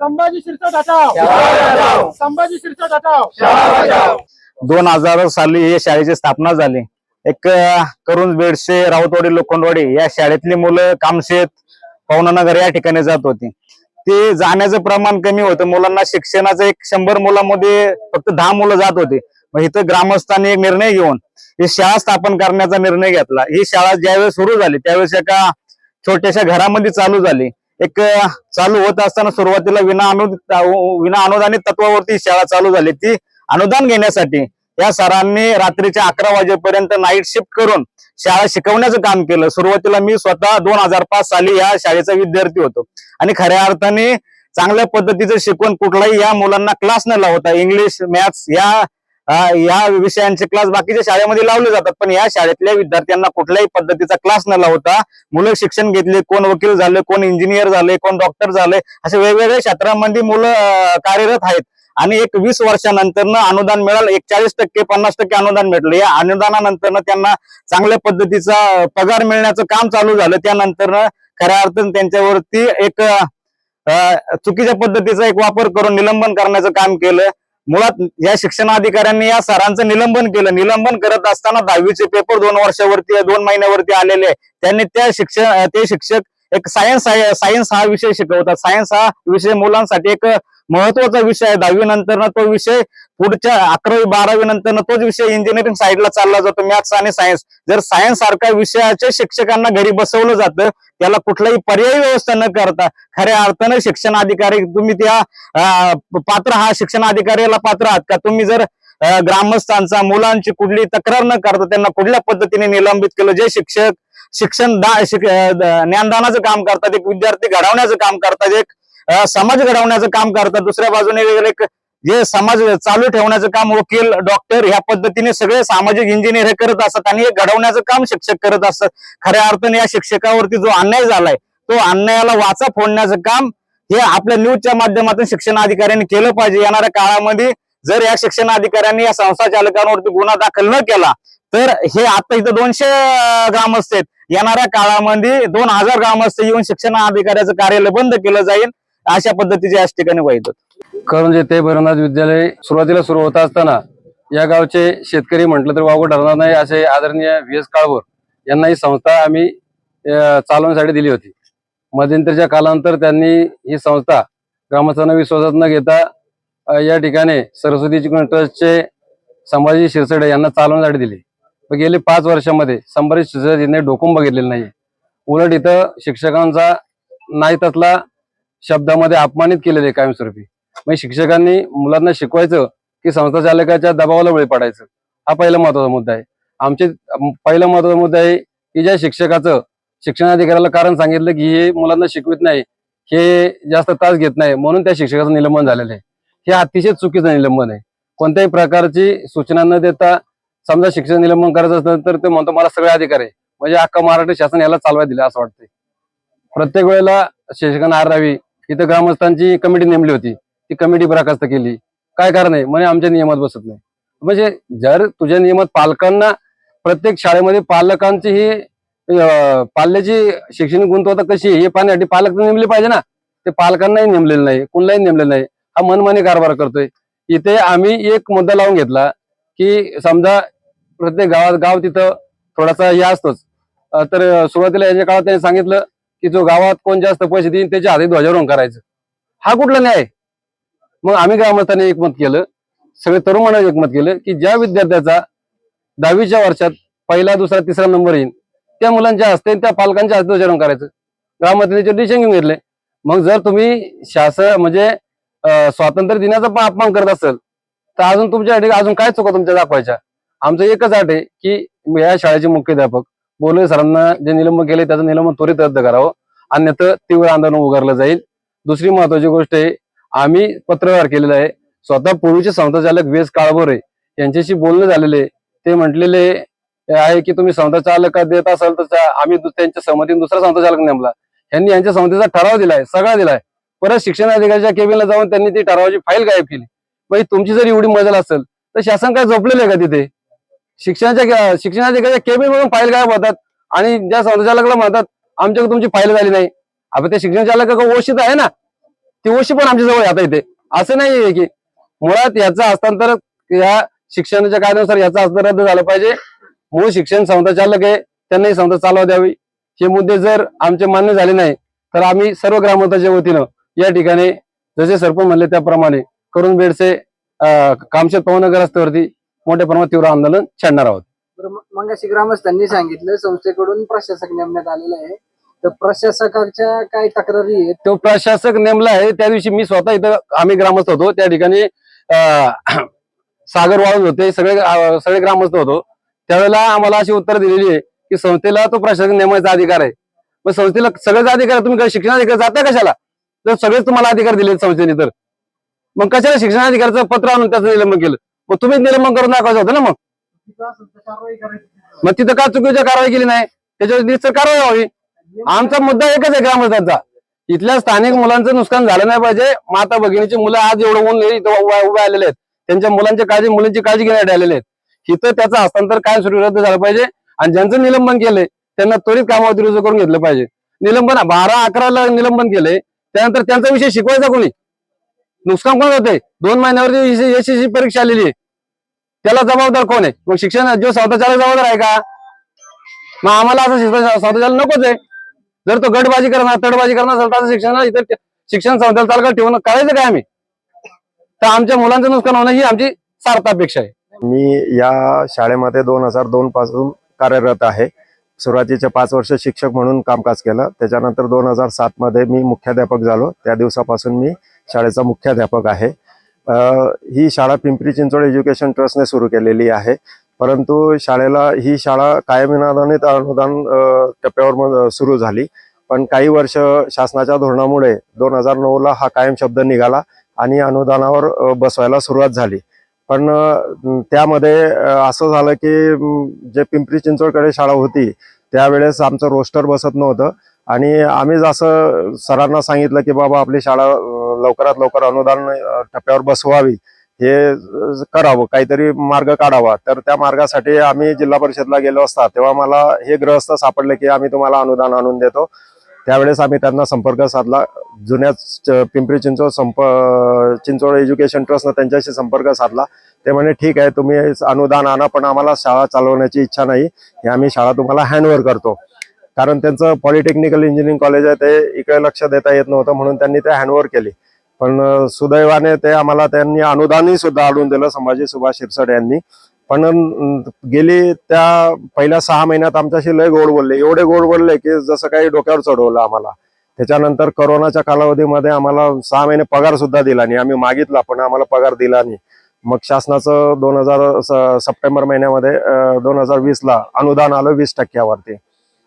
संभाजी शिरसट हटाव संभाजी शिरसट हटाव दोन हजार साली या शाळेची स्थापना झाली. एक अं, करुण बेडसे राऊतवाडी लोखंडवाडी या शाळेतली मुलं कामशेत पवनानगर या ठिकाणी जात होती. ते जाण्याचं प्रमाण कमी होतं. मुलांना शिक्षणाचं एक शंभर मुलांमध्ये फक्त दहा मुलं जात होती. मग इथं ग्रामस्थांनी एक निर्णय घेऊन ही शाळा स्थापन करण्याचा निर्णय घेतला. ही शाळा ज्यावेळेस सुरू झाली त्यावेळेस एका छोट्याशा घरामध्ये चालू झाली. एक चालू होत असताना सुरुवातीला विना अनु विना अनुदानित तत्वावरती शाळा चालू झाली. ती अनुदान घेण्यासाठी या सरांनी रात्रीच्या अकरा वाजेपर्यंत नाईट शिफ्ट करून शाळा शिकवण्याचं काम केलं. सुरुवातीला मी स्वतः दोन हजार पाच साली या शाळेचा विद्यार्थी होतो. आणि खऱ्या अर्थाने चांगल्या पद्धतीचं शिकवण कुठलाही या मुलांना क्लास न लावता इंग्लिश मॅथ्स या या विषयांचे क्लास बाकीच्या शाळेमध्ये लावले जातात. पण या शाळेतल्या विद्यार्थ्यांना कुठल्याही पद्धतीचा क्लास न लावता मुलं शिक्षण घेतले कोण वकील झाले कोण इंजिनियर झाले कोण डॉक्टर झाले असे वेगवेगळ्या क्षेत्रांमध्ये मुलं कार्यरत आहेत. आणि एक वीस वर्षानंतर अनुदान मिळालं एक चाळीस टक्के पन्नास टक्के अनुदान भेटलं. या अनुदानानंतर त्यांना चांगल्या पद्धतीचा पगार मिळण्याचं काम चालू झालं. त्यानंतर खऱ्या अर्थानं त्यांच्यावरती एक चुकीच्या पद्धतीचा एक वापर करून निलंबन करण्याचं काम केलं. मुळात या शिक्षणाधिकाऱ्यांनी या सरांचं निलंबन केलं निलंबन करत असताना दहावीचे पेपर दोन वर्षावरती दोन महिन्यावरती आलेले आहे. त्यांनी त्या शिक्षण ते शिक्षक एक सायन्स सायन्स हा विषय शिकवतात सायन्स हा विषय मुलांसाठी एक महत्त्वाचा विषय आहे. दहावी नंतर तो विषय पुढच्या अकरावी बारावी नंतर तोच विषय इंजिनिअरिंग साईडला चालला जातो. मॅथ्स आणि सायन्स जर सायन्स सारख्या विषयाच्या शिक्षकांना घरी बसवलं जातं त्याला कुठलाही पर्यायी व्यवस्था न करता खऱ्या अर्थानं शिक्षण अधिकारी तुम्ही त्या पात्र हा शिक्षण अधिकाऱ्याला पात्र आहात का? तुम्ही जर ग्रामस्थांचा मुलांची कुठली तक्रार न करता त्यांना कुठल्या पद्धतीने निलंबित केलं? जे शिक्षक शिक्षण दा शिक- ज्ञानदानाचं काम करतात एक विद्यार्थी घडवण्याचं काम करतात एक समाज घडवण्याचं काम करतात. दुसऱ्या बाजूने वेगळे जे समाज चालू ठेवण्याचं काम वकील डॉक्टर ह्या पद्धतीने सगळे सामाजिक इंजिनियर हे करत असतात आणि हे घडवण्याचं काम शिक्षक करत असतात. खऱ्या अर्थाने या शिक्षकावरती जो अन्याय झालाय तो अन्यायाला वाचा फोडण्याचं काम हे आपल्या न्यूजच्या माध्यमातून शिक्षण अधिकाऱ्यांनी केलं पाहिजे. येणाऱ्या काळामध्ये जर या शिक्षण अधिकाऱ्यांनी या संस्था चालकांवरती गुन्हा दाखल न केला तर हे आता इथं दोनशे ग्रामस्थ आहेत. येणाऱ्या काळामध्ये दोन हजार ग्रामस्थ येऊन शिक्षण अधिकाऱ्याचं कार्यालय बंद केलं जाईल. अशा पद्धतीचे याच ठिकाणी वाईट करंजे ते भैरवनाथ विद्यालय सुरुवातीला सुरू होत असताना या गावचे शेतकरी म्हटलं तर वावगं ठरणार नाही असे आदरणीय व्ही एस काळभोर यांना ही संस्था आम्ही चालवण्यासाठी दिली होती. मध्यंतरीच्या कालांतर त्यांनी ही संस्था ग्रामस्थांना विश्वासात न घेता या ठिकाणी सरस्वती चिकन ट्रस्टचे संभाजी शिरसडे यांना चालवण्यासाठी दिली. पण गेली पाच वर्षामध्ये संभाजी शिरसडे यांनी डोकून बघितलेलं नाही. उलट इथं शिक्षकांचा नाही तसला शब्दामध्ये अपमानित केलेले आहे कायमस्वरूपी. म्हणजे शिक्षकांनी मुलांना शिकवायचं की संस्था चालकाच्या दबावाला बळी पडायचं. हा पहिला महत्त्वाचा मुद्दा आहे. आमचे पहिला महत्त्वाचा मुद्दा आहे की ज्या शिक्षकाचं शिक्षणाधिकाऱ्याला कारण सांगितलं की हे मुलांना शिकवित नाही हे जास्त तास घेत नाही म्हणून त्या शिक्षकाचं निलंबन झालेलं आहे. हे अतिशय चुकीचं निलंबन आहे. कोणत्याही प्रकारची सूचना न देता समजा शिक्षण निलंबन करायचं असलं तर ते म्हणतो मला सगळे अधिकार आहे. म्हणजे अख्खा महाराष्ट्र शासन याला चालवाय दिलं असं वाटतंय. प्रत्येक वेळेला शिक्षकांना आरावी इथं ग्रामस्थांची कमिटी नेमली होती. ती कमिटी बराखास्त केली. काय कारण आहे? म्हणे आमच्या नियमात बसत नाही. म्हणजे जर तुझ्या नियमात पालकांना प्रत्येक शाळेमध्ये पालकांची ही पाल्याची शैक्षणिक गुंतवता कशी आहे हे पाहण्यासाठी पालक तर नेमले पाहिजे ना. ते पालकांनाही नेमलेलं नाही. कुणालाही नेमलेलं नाही. हा मनमानी कारभार करतोय. इथे आम्ही एक मुद्दा लावून घेतला की समजा प्रत्येक गावात गाव तिथं थोडासा हे असतोच. तर सुरुवातीला याच्या काळात त्यांनी सांगितलं की जो गावात कोण जास्त पैसे देईन त्याच्या हाती ध्वजारोहण करायचं. हा कुठला न्याय? मग आम्ही ग्रामस्थांनी एकमत केलं. सगळे तरुण एकमत केलं की ज्या विद्यार्थ्याचा दहावीच्या वर्षात पहिला दुसरा तिसरा नंबर येईल त्या मुलांच्या हस्ते त्या पालकांच्या हस्ते ध्वजारोहण करायचं. ग्रामस्थांनी डिसिजन घेऊन घेतले. मग जर तुम्ही शासन म्हणजे स्वातंत्र्य दिनाचा पण अपमान करत असेल तर अजून तुमच्यासाठी अजून काय चुका तुमच्या दाखवायच्या? आमचं एकच अट आहे की या शाळेचे मुख्याध्यापक बोले सरांना. जे निलंबन केले त्याचं निलंबन त्वरित रद्द करावं. अन्यथा तीव्र आंदोलन उगारलं जाईल. दुसरी महत्वाची गोष्ट आहे आम्ही पत्रव्यवहार केलेला आहे. स्वतः पूर्वीचे संस्थाचालक वेस काळभोरे यांच्याशी बोलणं झालेले ते म्हटलेले आहे की तुम्ही संस्था चालक देत असाल तर आम्ही त्यांच्या सहमतीने दुसरा संस्था चालक नेमला. यांनी यांच्या संस्थेचा ठराव दिलाय सगळा दिलाय. परत शिक्षण अधिकाऱ्याच्या केबिनला जाऊन त्यांनी ती ठरावाची फाईल गायब केली. म्हणजे तुमची जर एवढी मजल असेल तर शासन काय झोपलेलं आहे का तिथे? शिक्षणाच्या शिक्षणाच्या केबिन म्हणून फाईल गायब होतात आणि ज्या संचालकाला म्हणतात आमच्याकडे तुमची फाईल झाली नाही. आपण ते शिक्षण चालक ओशित आहे ना? ती ओशी पण आमच्या जवळ आता इथे. असं नाही आहे की मुळात याचं हस्तांतर या शिक्षणाच्या कायद्यानुसार याचं हस्तांतर रद्द झालं पाहिजे. मूळ शिक्षण संस्था चालक आहे त्यांनाही संस्था चालवा द्यावी. हे मुद्दे जर आमचे मान्य झाले नाही तर आम्ही सर्व ग्रामस्थाच्या वतीनं या ठिकाणी जसे सरपंच म्हणले त्याप्रमाणे करून बेडसे कामशेत पवनगर रस्त्यावरती मोठ्या प्रमाणात तीव्र आंदोलन छेडणार आहोत. तर म- मगाशी ग्रामस्थांनी सांगितलं संस्थेकडून प्रशासक नेमण्यात आलेलं आहे. तर प्रशासकाच्या काय तक्रारी आहेत? तो प्रशासक नेमला आहे त्या दिवशी मी स्वतः इथं आम्ही ग्रामस्थ होतो त्या ठिकाणी अं, सागर वाळून होते सगळे अं, सगळे ग्रामस्थ होतो. त्यावेळेला आम्हाला अशी उत्तर दिलेली आहे की संस्थेला तो प्रशासक नेमायचा अधिकार आहे. मग संस्थेला सगळेच अधिकार आहे. तुम्ही काय शिक्षणाधिकार जाता कशाला? तर सगळेच तुम्हाला अधिकार दिले संस्थेने तर. मग कशाला शिक्षणाधिकाराचं पत्र आणून त्याचं निलंबन केलं? मग तुम्हीच निलंबन करून दाखवायचं होतं ना मग? मग तिथं का चुकीच्या कारवाई केली नाही? त्याच्यावर निश्चित कारवाई व्हावी. आमचा मुद्दा एकच आहे ग्रामस्थांचा. इथल्या स्थानिक मुलांचं नुकसान झालं नाही पाहिजे. माता भगिनीची मुलं आज एवढं ऊन इथं उभ्या उभे आलेले आहेत. त्यांच्या मुलांची काळजी मुलींची काळजी घेण्यासाठी आलेले आहेत. इथं त्याचं हस्तांतर काय सुरू रद्द झालं पाहिजे आणि ज्यांचं निलंबन केलंय त्यांना त्वरित कामावरती रुजू करून घेतलं पाहिजे. निलंबन बारा अकराला निलंबन केलंय. त्यानंतर त्यांचा विषय शिकवायचा कोणी? नुकसान कोण होतंय दोन महिन्यावरती यशस्वी परीक्षा आलेली आहे. त्याला जबाबदार कोण आहे? मग शिक्षण जो स्वतःच्याला जबाबदार आहे का? मग आम्हाला असं शिक्षण स्वतःच्याला नकोच आहे. जर तो गटबाजी करणार तडबाजी करणार असेल तर शिक्षण इतर शिक्षण संस्थेला चालका ठेवणं करायचं काय आम्ही? तर आमच्या मुलांचं नुकसान होणं ही आमची सार्थ अपेक्षा आहे. मी या शाळेमध्ये दोन हजार दोन पासून कार्यरत आहे. सुरुवातीचे पाच वर्ष शिक्षक म्हणून कामकाज केलं. त्याच्यानंतर दोन हजार सात मध्ये मी मुख्याध्यापक झालो. त्या दिवसापासून मी शाळेचा मुख्याध्यापक आहे. ही शाळा पिंपरी चिंचवड एज्युकेशन ट्रस्टने सुरू केलेली आहे. परंतु शाळेला ही शाळा कायमी अनुदान टप्प्यावर मग सुरू झाली. पण काही वर्ष शासनाच्या धोरणामुळे दोन हजार नऊला हा कायम शब्द निघाला आणि अनुदानावर बसवायला सुरुवात झाली. पण त्यामध्ये असं झालं की जे पिंपरी चिंचवडकडे शाळा होती त्यावेळेस आमचं रोस्टर बसत नव्हतं. आणि आम्ही जसं सरांना सांगितलं की बाबा आपली शाळा लवकरात लवकर अनुदान टप्प्यावर बसवावी हे करावं काहीतरी मार्ग काढावा. तर त्या मार्गासाठी आम्ही जिल्हा परिषदला गेलो असता तेव्हा मला हे ग्रहस्थ सापडले की आम्ही तुम्हाला अनुदान आणून देतो. त्यावेळेस आम्ही त्यांना संपर्क साधला. जुन्या च- पिंपरी चिंचवड संप चिंचवड एज्युकेशन ट्रस्टनं त्यांच्याशी संपर्क साधला. ते म्हणे ठीक आहे तुम्ही अनुदान आणा पण आम्हाला शाळा चालवण्याची इच्छा नाही. हे आम्ही शाळा तुम्हाला हँडओव्हर करतो. कारण त्यांचं पॉलिटेक्निकल इंजिनिअरिंग कॉलेज आहे ते इकडे लक्ष देता येत नव्हतं म्हणून त्यांनी ते हँडओव्हर केली. पण सुदैवाने ते आम्हाला त्यांनी अनुदानही सुद्धा आणून दिलं संभाजी सुभाष शिरसाट यांनी. पण गेली त्या पहिल्या सहा महिन्यात आमच्याशी लय गोड बोलले. एवढे गोड बोलले की जसं काही डोक्यावर चढवलं आम्हाला. त्याच्यानंतर करोनाच्या कालावधीमध्ये आम्हाला सहा महिने पगार सुद्धा दिला नाही. आम्ही मागितला पण आम्हाला पगार दिला नाही. मग शासनाचं दोन हजार सप्टेंबर महिन्यामध्ये दोन हजार वीसला अनुदान आलं वीस टक्क्यावरती.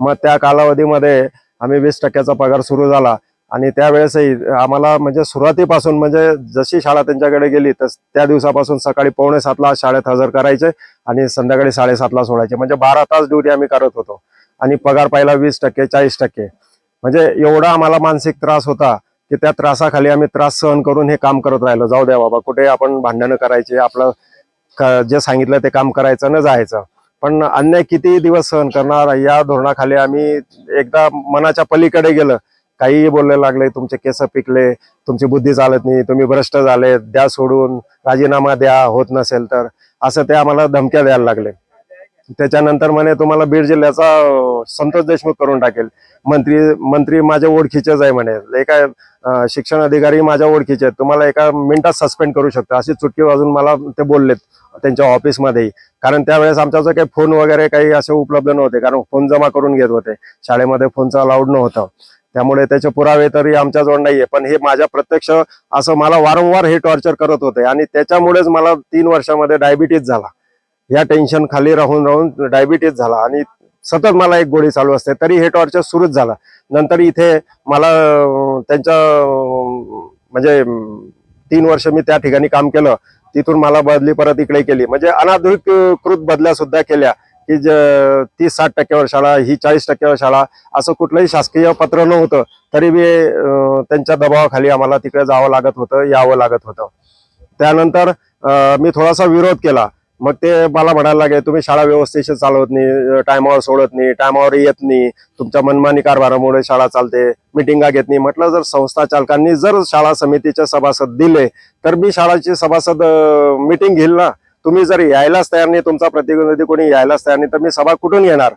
मग त्या कालावधीमध्ये आम्ही वीस टक्क्याचा पगार सुरू झाला. आणि त्यावेळेसही आम्हाला म्हणजे सुरुवातीपासून म्हणजे जशी शाळा त्यांच्याकडे गेली तर त्या दिवसापासून सकाळी पावणे सातला शाळेत हजर करायचे आणि संध्याकाळी साडेसातला सोडायचे. म्हणजे बारा तास ड्युटी आम्ही करत होतो. आणि पगार पाहिला वीस टक्के चाळीस टक्के. म्हणजे एवढा आम्हाला मानसिक त्रास होता की त्या त्रासाखाली आम्ही त्रास सहन करून हे काम करत राहिलो. जाऊ द्या बाबा कुठे आपण भांडणं करायचे आपलं जे सांगितलं ते काम करायचं न जायचं. पण अन्याय किती दिवस सहन करणार या धोरणाखाली आम्ही एकदा मनाच्या पलीकडे गेलं. काहीही बोलायला लागले तुमचे केस पिकले तुमची बुद्धी चालत नाही तुम्ही भ्रष्ट झाले द्या सोडून राजीनामा द्या होत नसेल तर असं ते आम्हाला धमक्या द्यायला लागले. त्याच्यानंतर म्हणे तुम्हाला बीड जिल्ह्याचा संतोष देशमुख करून टाकेल. मंत्री मंत्री माझ्या ओळखीचेच आहे म्हणे. एका शिक्षण अधिकारी माझ्या ओळखीचे आहेत. तुम्हाला एका मिनिटात सस्पेंड करू शकता. अशी चुटकी वाजून मला ते बोललेत त्यांच्या ऑफिसमध्येही. कारण त्यावेळेस आमच्याजवळ काही फोन वगैरे काही असे उपलब्ध नव्हते. कारण फोन जमा करून घेत होते. शाळेमध्ये फोनचं अलाउड नव्हतं. त्यामुळे त्याचे पुरावे तरी आमच्याजवळ नाहीये. पण हे माझ्या प्रत्यक्ष असं मला वारंवार हे टॉर्चर करत होते. आणि त्याच्यामुळेच मला तीन वर्षामध्ये डायबिटीज झाला. या टेन्शन खाली राहून राहून डायबिटीज झाला आणि सतत मला एक गोळी चालू असते तरी हे टॉर्चर सुरूच झाला. नंतर इथे मला त्यांच्या म्हणजे तीन वर्ष मी त्या ठिकाणी काम केलं. तिथून मला बदली परत इकडे केली. म्हणजे अनाधिकृत बदल्या सुद्धा केल्या की ज- तीस साठ टक्क्यावर शाळा ही चाळीस टक्क्यावर शाळा असं कुठलंही शासकीय पत्र नव्हतं. तरी मी त्यांच्या दबावाखाली आम्हाला तिकडे जावं लागत होतं यावं लागत होतं. त्यानंतर मी थोडासा विरोध केला. मग ते मला म्हणायला लागेल तुम्ही शाळा व्यवस्थित चालवत नाही टायमावर सोडत नाही टायमावर येत नाही तुमच्या मनमानी कारभारामुळे शाळा चालते मिटिंगा घेत नाही. म्हटलं जर संस्था चालकांनी जर शाळा समितीचे सभासद दिले तर मी शाळाचे सभासद मिटिंग घेईल ना? तुम्ही जर यायलाच तयार नाही तुमचा प्रतिनिधी कोणी यायलाच तयार नाही तर मी सभा कुठून घेणार?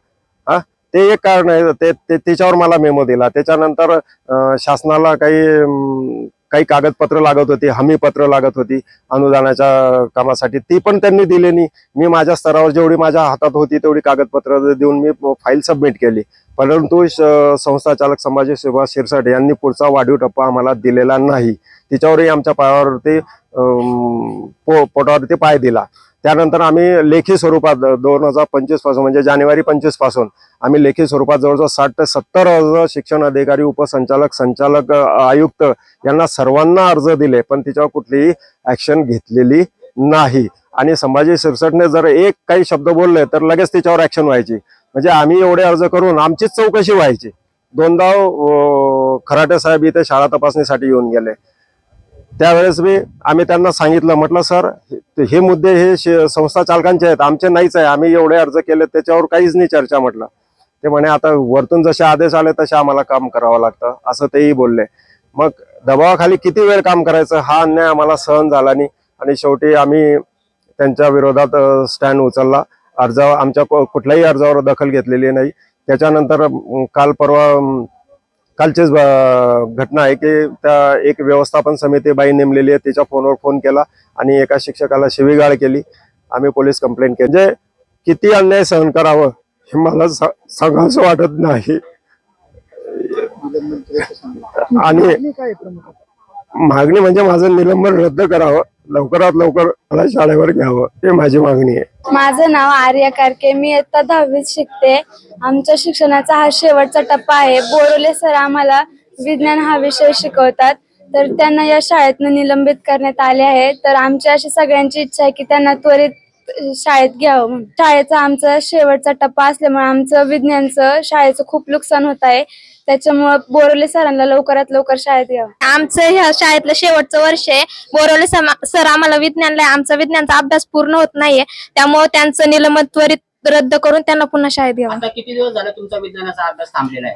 हा? ते एक कारण आहे ते तिच्यावर त्याच्यावर मला मेमो दिला. त्याच्यानंतर शासनाला काही काही कागदपत्र लागत होती हमीपत्र लागत होती अनुदानाच्या कामासाठी. ती पण त्यांनी दिली नाही. मी माझ्या स्तरावर जेवढी माझ्या हातात होती तेवढी कागदपत्र देऊन मी फाईल सबमिट केली. परंतु श- संस्था चालक संभाजी सुभाष शिरसाट यांनी पुढचा वाढीव टप्पा आम्हाला दिलेला नाही. तिच्यावरही आमच्या पायावरती पो पोटावरती पाय दिला. त्यानंतर आम्ही लेखी स्वरूपात दोन हजार पंचवीसपासून म्हणजे जानेवारी पंचवीसपासून आम्ही लेखी स्वरूपात जवळजवळ साठ ते सत्तर अर्ज शिक्षण अधिकारी उपसंचालक संचालक आयुक्त यांना सर्वांना अर्ज दिले पण तिच्यावर कुठलीही ऍक्शन घेतलेली नाही. आणि संभाजी शिरसटने जर एक काही शब्द बोलले तर लगेच तिच्यावर ऍक्शन व्हायची. म्हणजे आम्ही एवढे अर्ज करून आमचीच चौकशी व्हायची. दोनदा खराटे साहेब इथे शाळा तपासणीसाठी येऊन गेले. त्यावेळेस मी आम्ही त्यांना सांगितलं म्हटलं सर हे- मुद्दे हे शे- संस्था चालकांचे आहेत आमचे नाहीच आहे आम्ही एवढे अर्ज केले त्याच्यावर काहीच नाही चर्चा म्हटलं. ते म्हणे आता वरतून जसे आदेश आले तसे आम्हाला काम करावं लागतं असं तेही बोलले. मग दबावाखाली किती वेळ काम करायचं हा अन्याय आम्हाला सहन झाला नाही. आणि शेवटी आम्ही त्यांच्या विरोधात स्टँड उचलला. अर्ज आमच्या को- कुठल्याही अर्जावर दखल घेतलेली नाही. त्याच्यानंतर काल परवा कालचीच घटना आहे की त्या एक व्यवस्थापन समिती बाई नेमलेली आहे तिच्या फोनवर फोन केला आणि एका शिक्षकाला शिवीगाळ केली. आम्ही पोलीस कंप्लेंट केली. म्हणजे किती अन्याय सहन करावं हे मला सांगावंसं वाटत नाही. आणि मागणी म्हणजे माझं निलंबन रद्द करावं. लवकरात लवकर मला शाळेवर घ्यावं हे माझी मागणी आहे. माझं नाव आर्या कारके मी इयत्ता दहावीत शिकते. आमच्या शिक्षणाचा हा शेवटचा टप्पा आहे. बोरोले सर आम्हाला विज्ञान हा विषय शिकवतात. तर त्यांना या शाळेतनं निलंबित करण्यात आले आहे. तर आमची अशी सगळ्यांची इच्छा आहे की त्यांना त्वरित शाळेत घ्यावं. म्हणून. शाळेचा आमचा शेवटचा टप्पा असल्यामुळे आमचं विज्ञानचं शाळेचं खूप नुकसान होत आहे. त्याच्यामुळे बोरोले सरांना लवकरात लवकर शाळेत घ्यावं आमचं ह्या शाळेतलं शेवटचं वर्ष आहे. बोरवले समा- सर आम्हाला विज्ञानला आमचा विज्ञानचा अभ्यास पूर्ण होत नाहीये. त्यामुळे त्यांचं निलंबन त्वरित रद्द करून त्यांना पुन्हा शाळेत आता किती दिवस झाला तुमचा विज्ञानाचा अभ्यास थांबलेला आहे?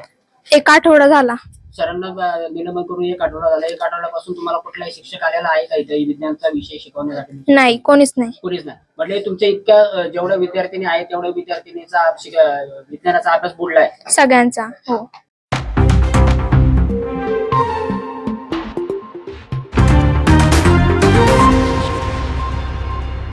एक आठवडा झाला. सरांना ब- निलंबन करून एक आठवडा झाला. एक आठवड्यापासून तुम्हाला कुठलाही शिक्षक आलेला आहे का इथे? विज्ञानचा विषय शिकवण्यासाठी? नाही कोणीच नाही. कुणीच नाही. म्हणजे तुमच्या इतक्या अ, जेवढ्या विद्यार्थिनी आहेत तेवढ्या विद्यार्थिनीचा शिक- अ, विज्ञानाचा अभ्यास बुडलाय. सगळ्यांचा. हो.